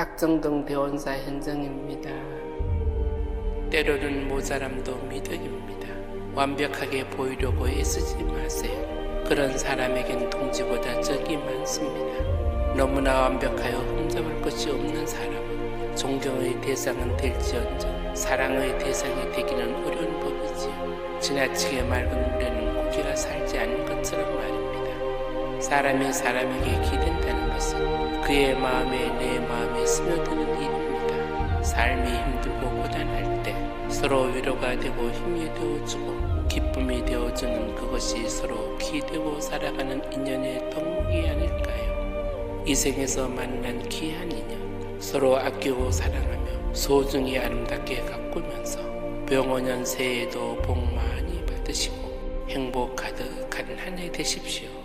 박정동 대원사 현정입니다. 때로는 모자람도 미덕입니다. 완벽하게 보이려고 애쓰지 마세요. 그런 사람에겐 동지보다 적이 많습니다. 너무나 완벽하여 흠잡을 것이 없는 사람은 존경의 대상은 될지언정 사랑의 대상이 되기는 어려운 법이지요. 지나치게 맑은 물에는 고기가 살지 않는 것처럼 말입니다. 사람이 사람에게 것은 그의 마음에 내 마음에 스며드는 일입니다. 삶이 힘들고 고단할 때 서로 위로가 되고 힘이 되어주고 기쁨이 되어주는 그것이 서로 기되고 살아가는 인연의 덕목이 아닐까요? 이 생에서 만난 귀한 인연 서로 아끼고 사랑하며 소중히 아름답게 가꾸면서 병원연 새해에도 복 많이 받으시고 행복 가득한 한 해 되십시오.